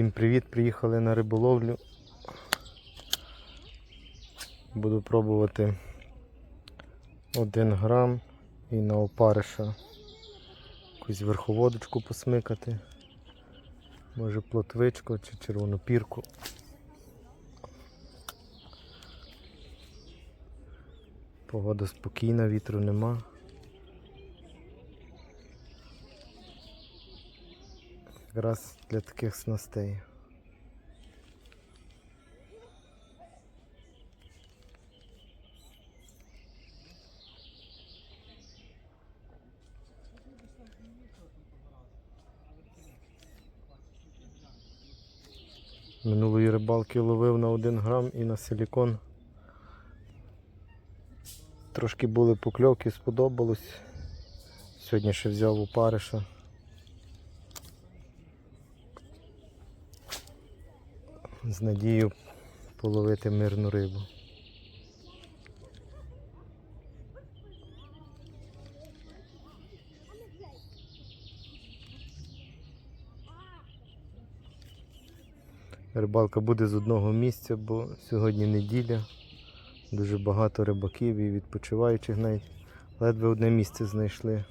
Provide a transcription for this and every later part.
Всім привіт! Приїхали на риболовлю. Буду пробувати 1 грам і на опариша якусь верховодочку посмикати. Може плотвичку чи червону пірку. Погода спокійна, вітру нема. Якраз для таких снастей. Минулої рибалки ловив на 1 грам і на силікон. Трошки були покльовки, сподобалось. Сьогодні ще взяв у опариша. З надією половити мирну рибу. Рибалка буде з одного місця, бо сьогодні неділя, дуже багато рибаків і відпочиваючих навіть ледве одне місце знайшли.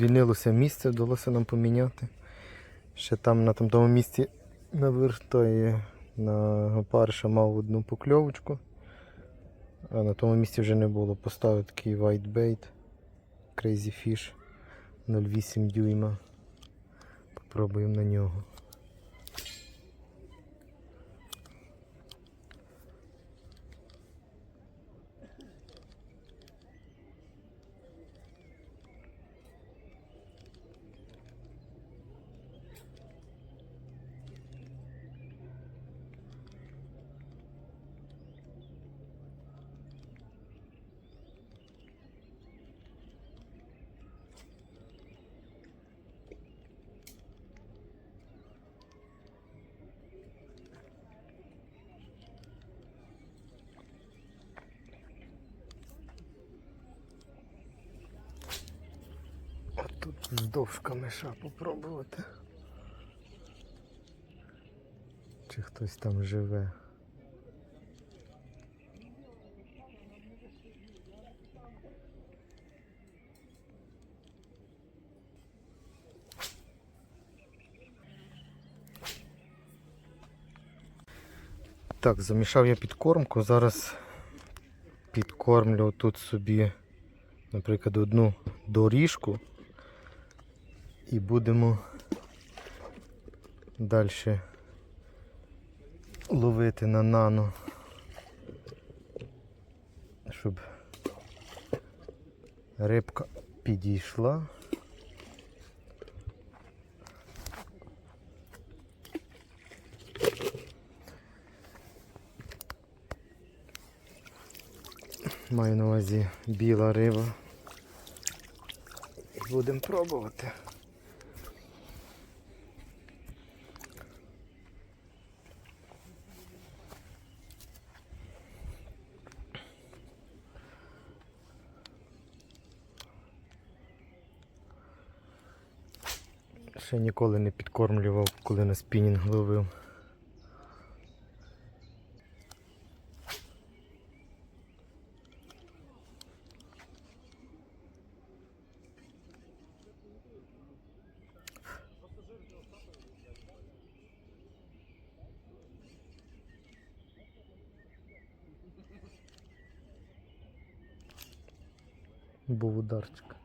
Звільнилося місце, вдалося нам поміняти. Ще там на тому, місці на тої на парша мав одну покльовочку, а на тому місці вже не було. Поставив такий white bait Crazy Fish 0,8 дюйма. Попробуємо на нього. Вздовж камеша попробувати. Чи хтось там живе. Так, замішав я підкормку, зараз підкормлю тут собі, наприклад, одну доріжку і будемо далі ловити на нано, щоб рибка підійшла. Маю на увазі біла риба. Будемо пробувати. Ще ніколи не підкормлював, коли на спінінг ловив. Був ударчик.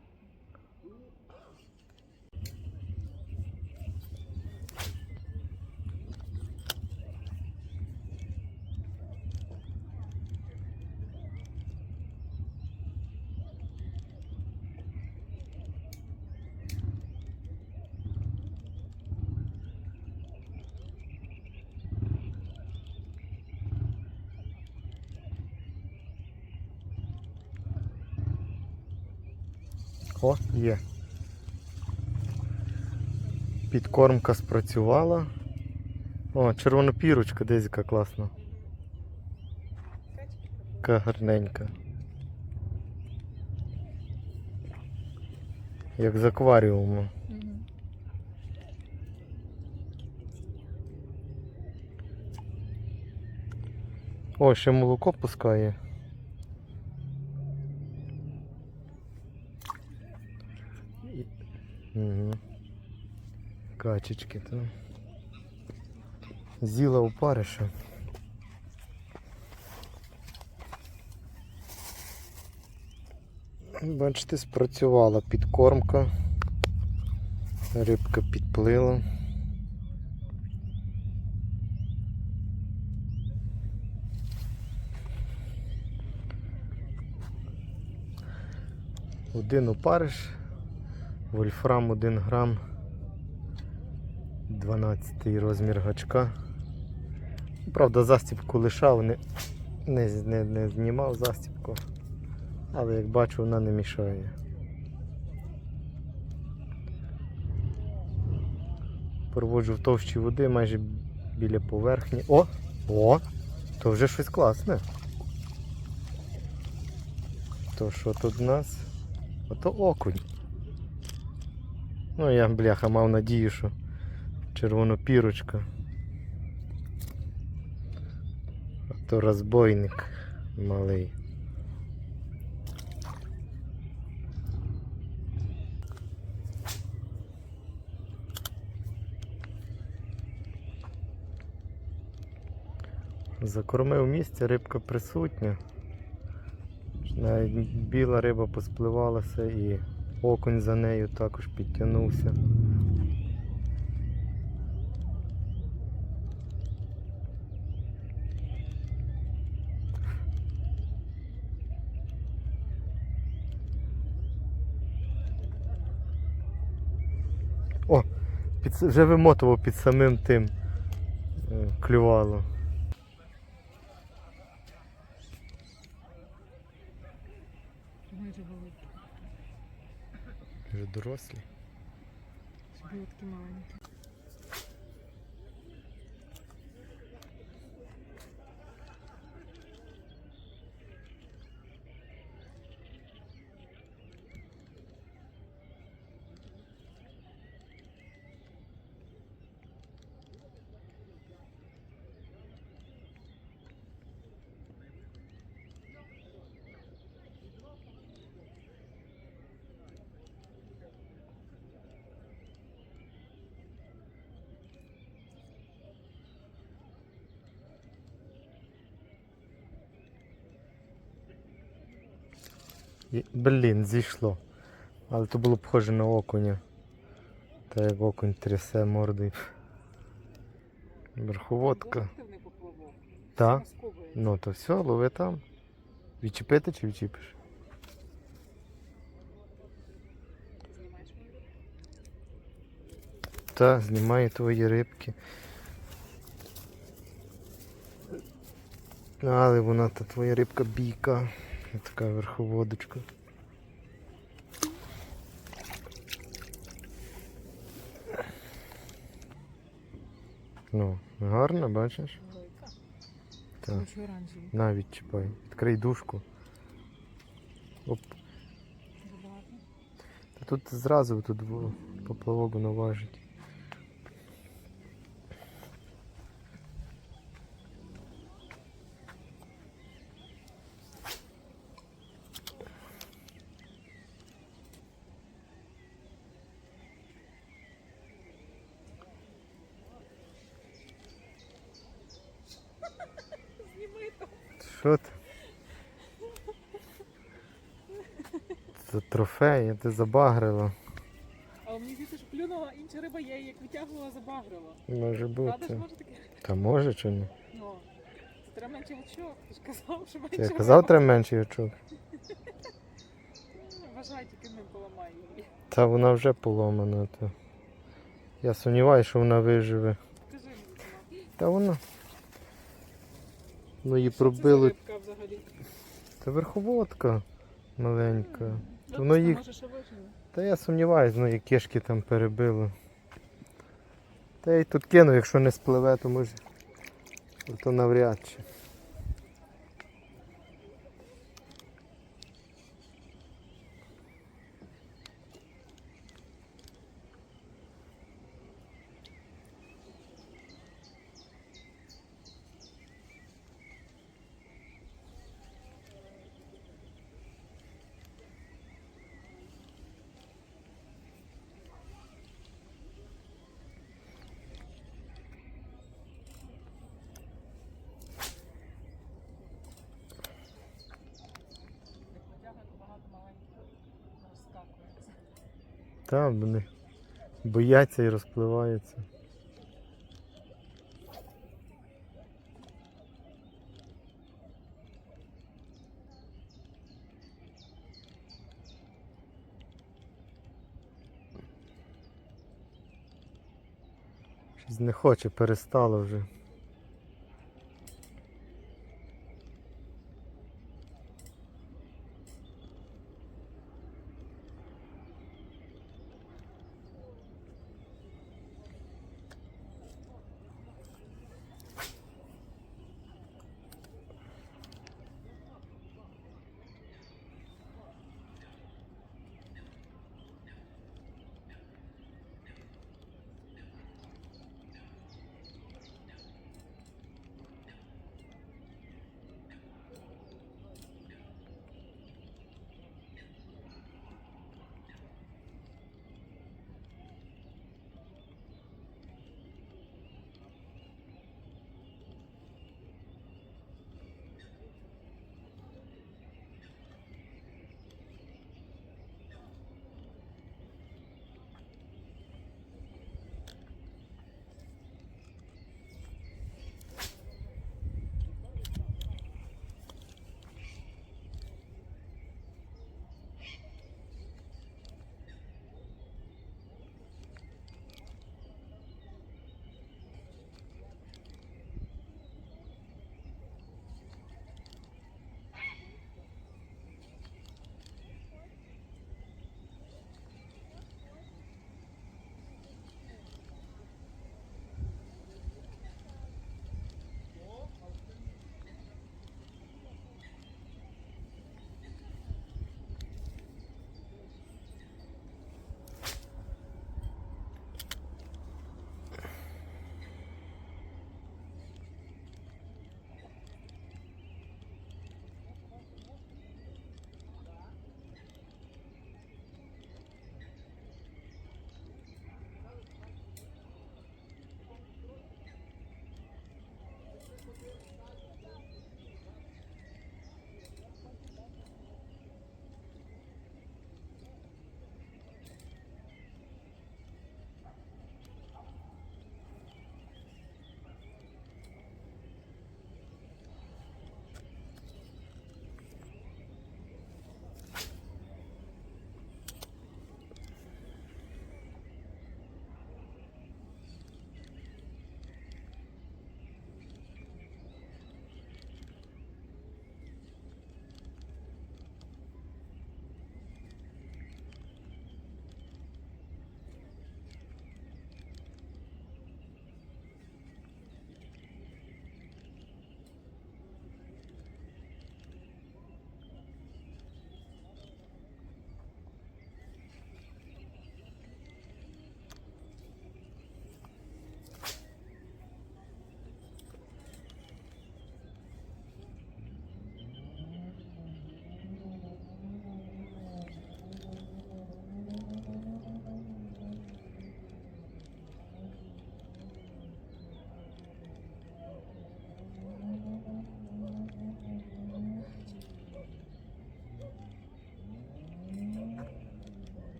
О, є. Підкормка спрацювала. О, червона пірочка, десь яка класна. Така гарненька. Як з акваріуму. О, ще молоко пускає. Качечки там. З'їла опариша. Бачите, спрацювала підкормка. Рибка підплила. Один опариш, вольфрам 1 грам, 12 розмір гачка. Правда, застібку лишав, не, не, не, не знімав застібку, але як бачу, вона не мішає. Проводжу в товщі води майже біля поверхні. О! О! То вже щось класне. То що тут в нас? Ото окунь. Ну я, бляха, мав надію, що червонопірочка. А то розбойник малий. Закормив місце, рибка присутня. Навіть біла риба поспливалася і окунь за нею також підтягнувся. О, під, вже вимотував під самим тим е, клювало. Вже дорослі. Щоб були такі маленькі. Блін, зійшло. Але то було похоже на окуня. Та як окунь трясе мордою. Верховодка. Активний поплавок. Та? Розковується. Ну то все, лови там. Відчепити чи відчіпиш? Та, знімає твої рибки. Але вона та твоя рибка бійка. Така верховодочка. Ну, гарно, бачиш? Так. Навіть чіпай. Відкрий дужку. Оп. Та тут зразу тут во- поплавок воно важить. Зніми то. Що ти? Це трофей, я ти забагрила. А мені здається, що клюнула інша риба, я її як витягувала, забагрила. Може Правда ж бути. може таке? Та може чи ні? Ну. Це треба менше очок. Ти ж казав, що менше Я казав, треба менший очок. Ну, Вважай, тільки ним поламай її. Та вона вже поломана. То. Я сумніваюся, що вона виживе. Скажи мені. Та вона. Ну її Що це рибка взагалі? Це верховодка маленька. Ну, Воно їх- Може, що. Та я сумніваюсь, ну і кишки там перебило. Та я й тут кину, якщо не спливе, то може. То навряд чи. Та, вони бояться і розпливаються. Щось не хоче, перестало вже.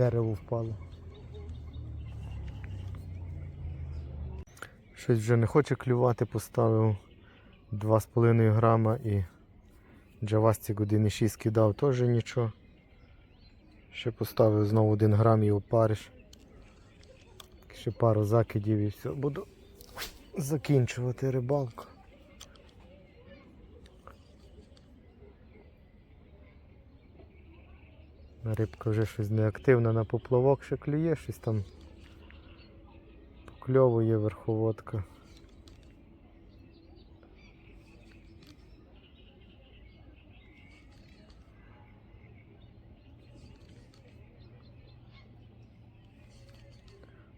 Дерево впало. Щось вже не хоче клювати, поставив 2,5 грама і Джавасті години 6 кидав теж нічого. Ще поставив знову 1 грам і опариш. Ще пару закидів і все. Буду закінчувати рибалку. Рибка вже щось неактивна на поплавок ще клює, щось там покльовує верховодка.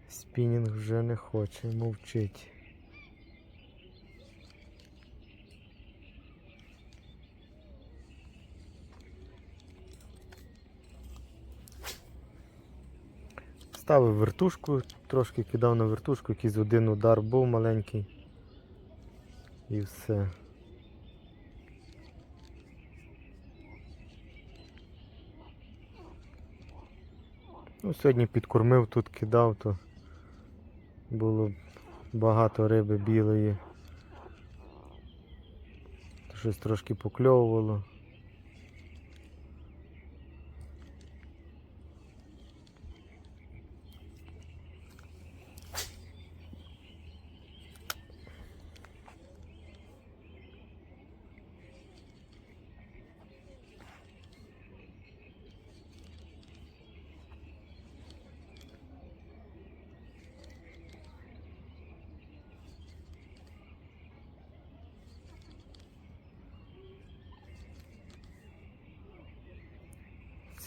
Спінінг вже не хоче, мовчить. Ставив вертушку, трошки кидав на вертушку, якийсь один удар був маленький. І все. Ну, сьогодні підкормив, тут кидав, то було багато риби білої. Щось трошки покльовувало.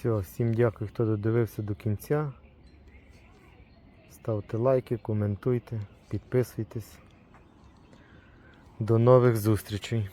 Все, всім дякую, хто додивився до кінця. Ставте лайки, коментуйте, підписуйтесь. До нових зустрічей.